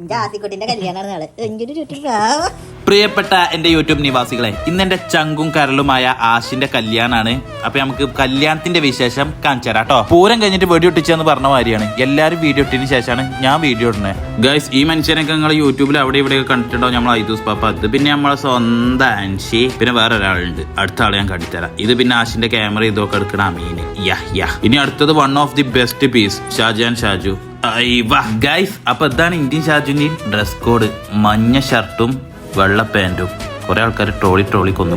കല്യാണമാണ് പ്രിയപ്പെട്ട എന്റെ യൂട്യൂബ് നിവാസികളെ ഇന്ന് എന്റെ ചങ്കും കരളുമായ ആശിന്റെ കല്യാണാണ്. അപ്പൊ നമുക്ക് കല്യാണത്തിന്റെ വിശേഷം കാണിച്ചു തരാം കേട്ടോ പൂരം കഴിഞ്ഞിട്ട് വീഡിയോ ഇട്ടിച്ചെന്ന് പറഞ്ഞ മാതിരിയാണ്. എല്ലാരും വീഡിയോ ഇട്ടതിന് ശേഷമാണ് ഞാൻ വീഡിയോ ഇടുന്നത് ഗൈസ് ഈ മനുഷ്യനൊക്കെ നിങ്ങൾ യൂട്യൂബിൽ അവിടെ ഇവിടെ കണ്ടിട്ടുണ്ടോ? നമ്മൾ ഐദൂസ് പാപ്പ. അത് പിന്നെ നമ്മളെ സ്വന്തം ആൻഷി. പിന്നെ വേറെ ഒരാളുണ്ട്. അടുത്ത ആളെ ഞാൻ കണ്ടിത്തരാം ഇത് പിന്നെ ആശിന്റെ ക്യാമറ ഇതൊക്കെ എടുക്കണ അമീന്. Yeah yeah. ഇനി അടുത്തത് one of the best piece Shajan Shaju. Guys അപ്പൊ ഇതാണ് ഇന്ത്യൻ ഷാജുവിന്റെയും ഡ്രസ് കോഡ് മഞ്ഞ ഷർട്ടും വെള്ള പാന്റും കുറെ ആൾക്കാർ ട്രോളി ട്രോളി കൊന്നു.